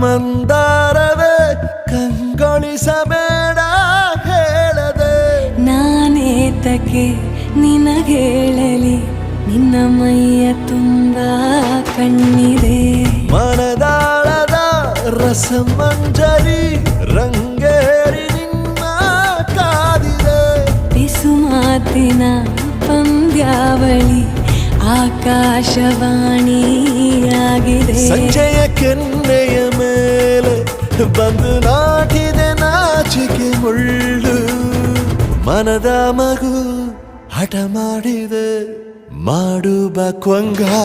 ಮಂದಾರವೇ ಕಂಗೊಳಿಸಬೇಡ ಹೇಳದೆ. ನಾನೇತಕ್ಕೆ ನಿನಗೇಳಲಿ ನಿನ್ನ ಮೈಯ ತುಂಬ ಕಣ್ಣಿದೆ. ಮನದಾಳದ ರಸಮಂಜರಿ ರಂಗೇರಿ ನಿನ್ನ ಕಾದಿದೆ. ಬಿಸು ಮಾತಿನ ಪಂದ್ಯಾವಳಿ ಆಕಾಶವಾಣಿಯಾಗಿದೆ. ಸಂಜೆಯ ಕೆನ್ನೆಯ ಮೇಲೆ ಬಂದು ನಾಟಿದೆ ನಾಚಿಕೆ ಮುಳ್ಳು. ಮನದ ಮಗು ಹಠ ಮಾಡಿದೆ ಮಾಡುವ ಕೊಂಗ